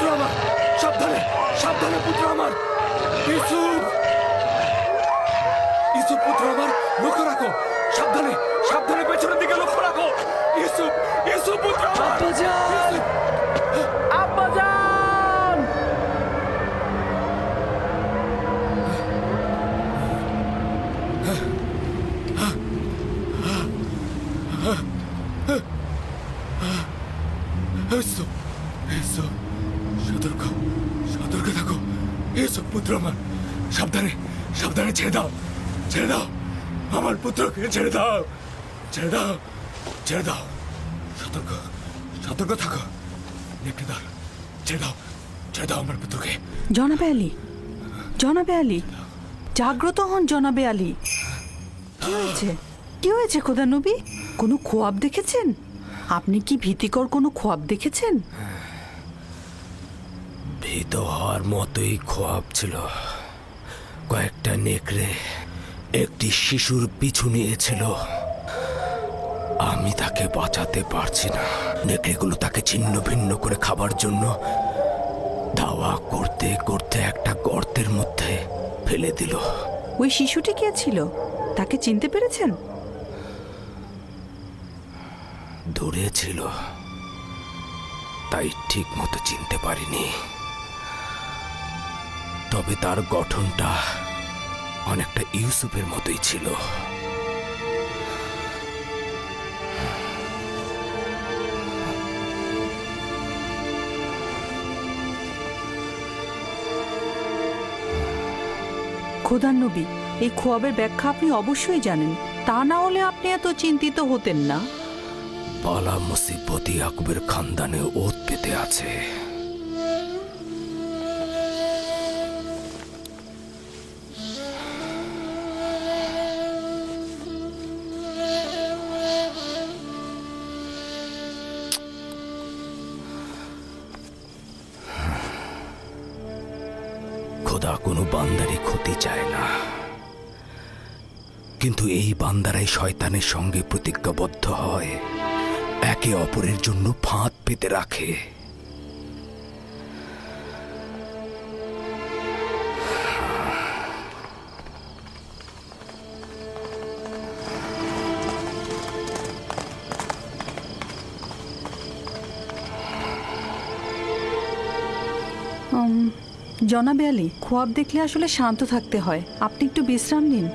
পুত্র আমার। সাবধানে সাবধানে পুত্র আমার। ইসুফ ইসুফ পুত্র আমার লক্ষ্য রাখো। সাবধানে সাবধানে পেছনের দিকে লক্ষ্য রাখো। ইসুফ ইসুফ পুত্র আব্বাজান! আব্বাজান! ইসুফ ইসুফ সতর্ক সতর্ক থাকো। এসব পুত্র আমার, সাবধানে সাবধানে ছেড়ে দাও ছেড়ে দাও। আমার পুত্রকে ছেড়ে দাও ছেড়ে দাও ছেড়ে দাও। সতর্ক সতর্ক থাকো। ছেড়ে দাও ছেড়ে দাও আমার পুত্রকে। জনাবে আলী জনাবে আলী, জাগ্রত হন জনাবে আলী। কি হয়েছে? কি হয়েছে খোদানবী? কোনো খোয়াব দেখেছেন? আপনি কি ভীতিকর কোনো খোয়াব দেখেছেন? ভীত হওয়ার মতোই খোয়াব ছিল। কয়েকটা নেকড়ে একটি শিশুর পিছু নিয়েছিল। আমি তাকে বাঁচাতে পারছি না। নেকড়েগুলো তাকে ছিন্ন ভিন্ন করে খাবার জন্য ধাওয়া করতে করতে একটা গর্তের মধ্যে ফেলে দিল। ওই শিশুটি কে ছিল? তাকে চিনতে পেরেছেন? দূরে ছিল। তাই ঠিক মতো চিনতে পারিনি। তবে তার গঠনটা অনেকটা ইউসুফের মতোই ছিল। খোদার নবী এই খোয়াবের ব্যাখ্যা আপনি অবশ্যই জানেন। তা না হলে আপনি এত চিন্তিত হতেন না। পালা মুসিবত ইয়াকুবের খানদানে ওত পেতে আছে। খোদা কোনো বান্দারই ক্ষতি চায় না। কিন্তু এই বান্দারাই শয়তানের সঙ্গে প্রতিজ্ঞাবদ্ধ হয় একে অপরের জন্য ফাঁদ পেতে রাখে। উম, জনাবে আলী খোয়াব দেখলে আসলে শান্ত থাকতে হয়। আপনি একটু বিশ্রাম নিন।